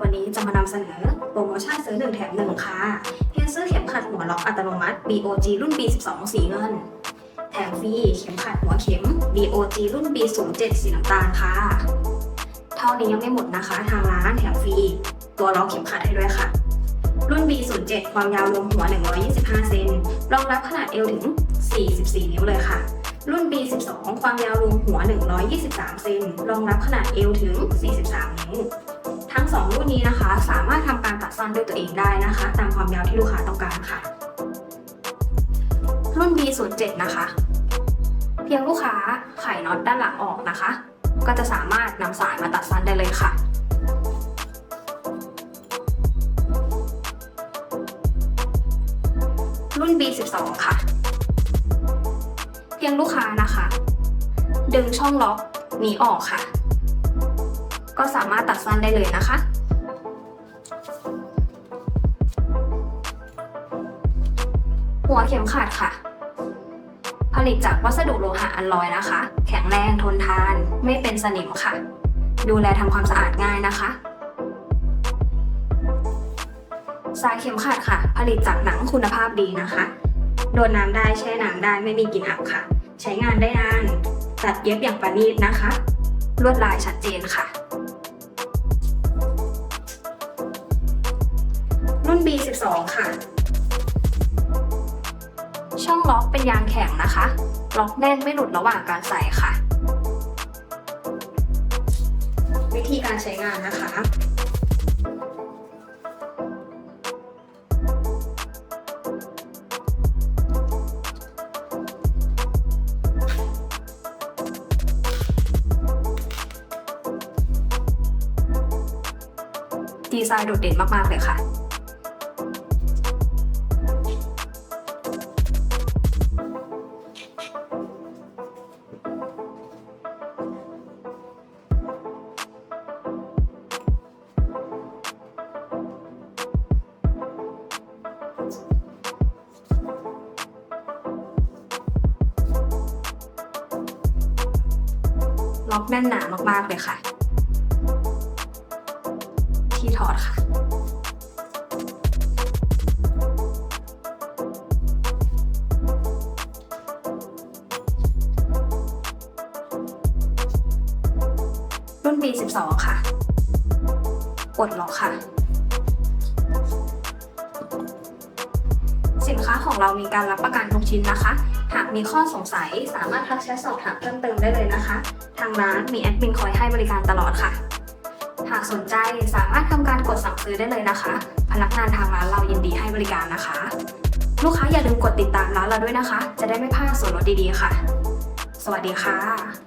วันนี้จะมานำเสนอโปรโมชั่นซื้อ1แถม1ค่ะ เพียงซื้อเข็มขัดหัวล็อกอัตโนมัติ BOG รุ่น B12 สีเงิน แถมฟรีเข็มขัดหัวเข็ม BOG รุ่น B07 สีน้ำตาลค่ะ เท่านี้ยังไม่หมดนะคะ ทางร้านแถมฟรีตัวล็อกเข็มขัดให้ด้วยค่ะ รุ่น B07 ความยาวรวมหัว 125 เซนรองรับขนาดเอวถึง 44 นิ้วเลยค่ะรุ่น B12 ความยาวรวมหัว 123 เซน รองรับขนาดเอวถึง 43 นิ้ว ทั้ง 2 รุ่นนี้นะคะ สามารถทำการตัดสั้นด้วยตัวเองได้นะคะ ตามความยาวที่ลูกค้าต้องการค่ะ รุ่น B07 นะคะ เพียงลูกค้าไขน็อตด้านหลังออกนะคะ ก็จะสามารถนำสายมาตัดสั้นได้เลยค่ะรุ่น B12 ค่ะ เพียงลูกค้านะคะ ดึงช่องล็อกนี้ออกค่ะ สามารถตัดสั้นได้เลยนะคะ หัวเข็มขัดค่ะ ผลิตจากวัสดุโลหะอัลลอยนะคะ แข็งแรงทนทาน ไม่เป็นสนิมค่ะ ดูแลทำความสะอาดง่ายนะคะสายเข็มขัดค่ะ ผลิตจากหนังคุณภาพดีนะคะ โดนน้ำได้แช่น้ำได้ไม่มีกลิ่นอับค่ะ ใช้งานได้นาน ตัดเย็บอย่างประณีตนะคะ ลวดลายชัดเจนค่ะ รุ่น B12 ค่ะ ช่องล็อกเป็นยางแข็งนะคะ ล็อกแน่นไม่หลุดระหว่างการใส่ค่ะ วิธีการใช้งานนะคะดีไซน์โดดเด่นมาก ๆ เลยค่ะ ล็อกแน่นหนามากๆเลยค่ะ ที่ถอดค่ะ รุ่น B12 ค่ะปลดล็อกค่ะ สินค้าของเรามีการรับประกันทุกชิ้นนะคะ หากมีข้อสงสัยสามารถทักแชทสอบถามเพิ่มเติมได้เลยนะคะ ทางร้านมีแอดมินคอยให้บริการตลอดค่ะ หากสนใจสามารถทำการกดสั่งซื้อได้เลยนะคะ พนักงานทางร้านเรายินดีให้บริการนะคะ ลูกค้าอย่าลืมกดติดตามร้านเราด้วยนะคะ จะได้ไม่พลาดส่วนลดดีๆค่ะ สวัสดีค่ะ